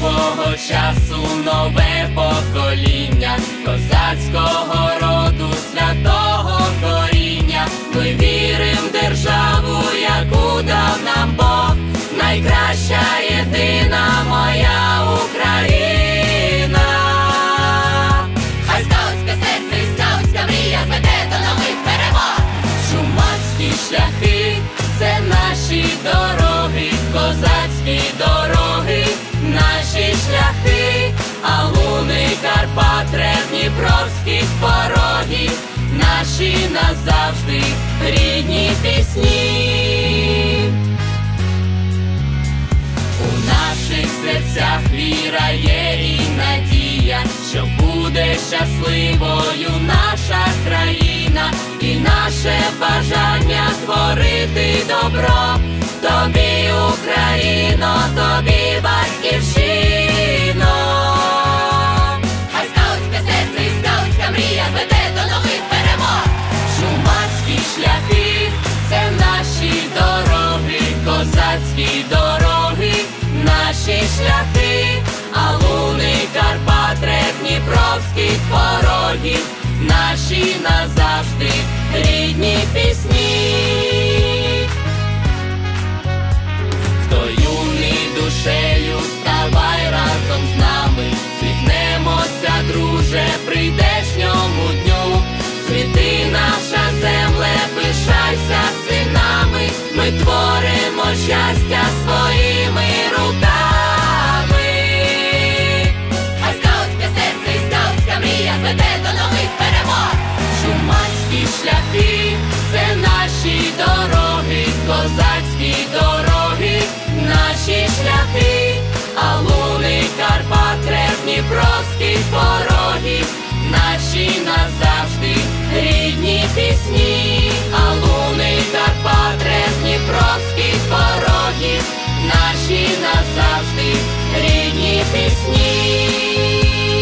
того часу нове покоління козацького роду святого коріння. Ми вірим в державу, яку дав нам Бог, найкраща єдина моя Україна. Хай скаутське серце і скаутська мрія зведе до нових перемог. Чумацькі шляхи це наші дороги, козацькі дороги, наші назавжди рідні пісні. У наших серцях віра є і надія, що буде щасливою наша країна, і наше бажання творити добро. Тобі, Україно, тобі батьківщино. Шляхи, а луни Карпат, Дніпровських порогів, наші назавжди рідні пісні. Хто юний душею, ставай разом з нами, Світнемося, друже, прийдешньому дню. Світи наша земле, пишайся синами, ми творимо щастя Наші дороги, наші шляхи, Алуни, луни Карпат, требні пороги, наші назавжди рідні пісні, Алуни, луни Карпат, требні прості пороги, наші назавжди рідні пісні.